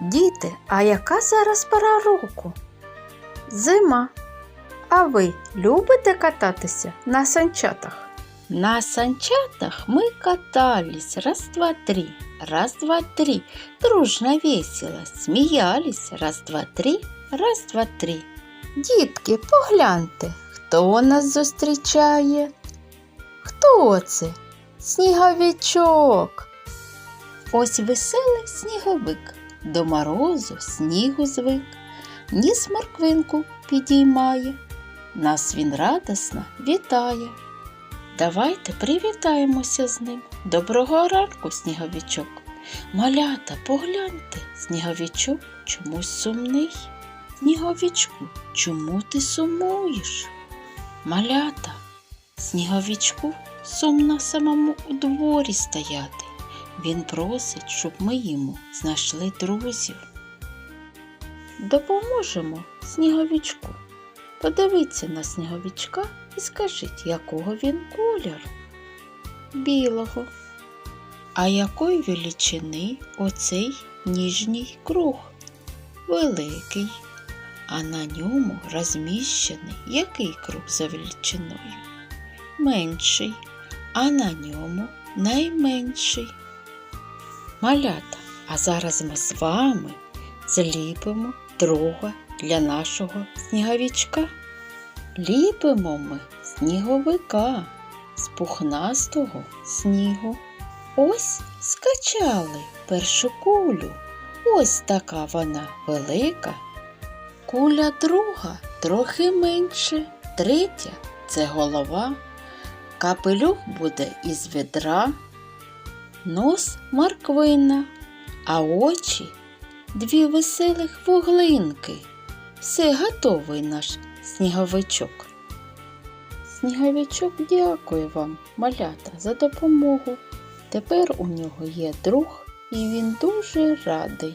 Діти, а яка зараз пора року? Зима. А ви любите кататися на санчатах? На санчатах мы катались раз, два, три, раз, два, три. Дружно весело сміялись раз, два, три, раз, два, три. Дітки, погляньте, хто нас зустрічає? Хто це? Сніговичок. Ось веселий сніговик, до морозу снігу звик, ніс морквинку підіймає, нас він радосно вітає. Давайте привітаємося з ним. Доброго ранку, сніговичок. Малята, погляньте, сніговичок чомусь сумний. Сніговичку, чому ти сумуєш? Малята, сніговичку сумно самому у дворі стояти. Він просить, щоб ми йому знайшли друзів. Допоможемо сніговичку. Подивіться на сніговичка і скажіть, якого він кольору? Білого. А якої величини оцей ніжній круг? Великий. А на ньому розміщений який круг за величиною? Менший. А на ньому найменший. Малята, а зараз ми з вами зліпимо друга для нашого сніговичка. Ліпимо ми сніговика з пухнастого снігу. Ось скачали першу кулю. Ось така вона велика. Куля друга трохи менше, третя це голова. Капелюх буде із відра, нос морквина, а очі дві веселих вуглинки. Все готовий наш сніговичок. Сніговичок дякує вам, малята, за допомогу. Тепер у нього є друг, і він дуже радий.